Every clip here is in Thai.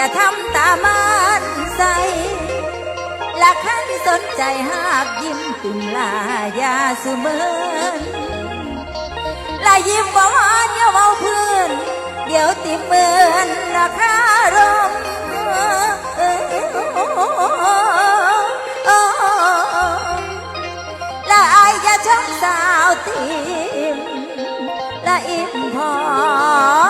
อย่าทำตามันใสละขันสนใจหากยิ้มตุ่มลายาสุเมอละยิ้มบวานอย่าเบาพื้น เดี๋ยวติเมินละคารมละอายอย่าชมสาวติมละอิ่มพอ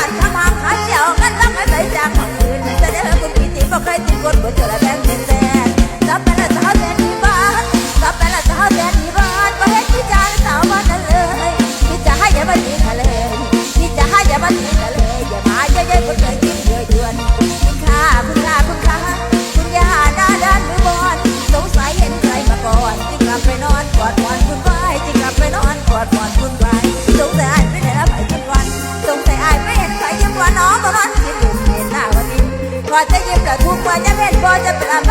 วันทำหางหาเจียวกันรักให้ใส่จากคนอื่นแต่เด้อคุณพี่ที่บอกให้ติดคนบ่เจอแล้ว พอจะยิ้มและทุกข์พอจะเป็นพอจะเป็นอะไร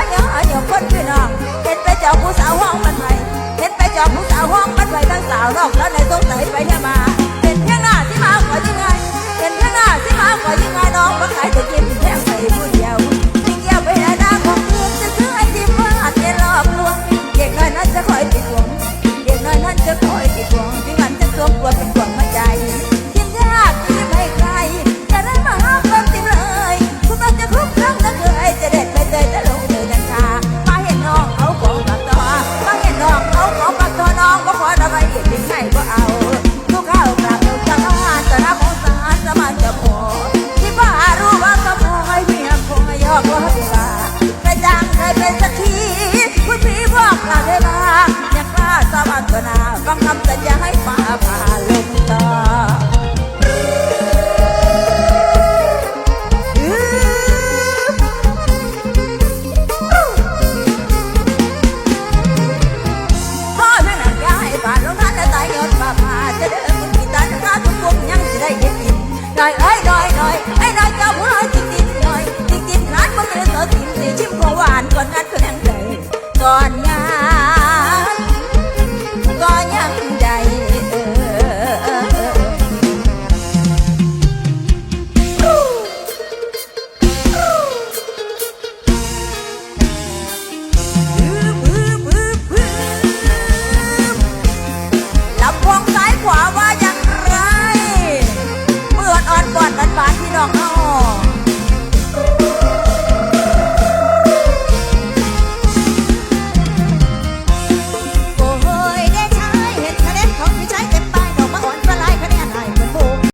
I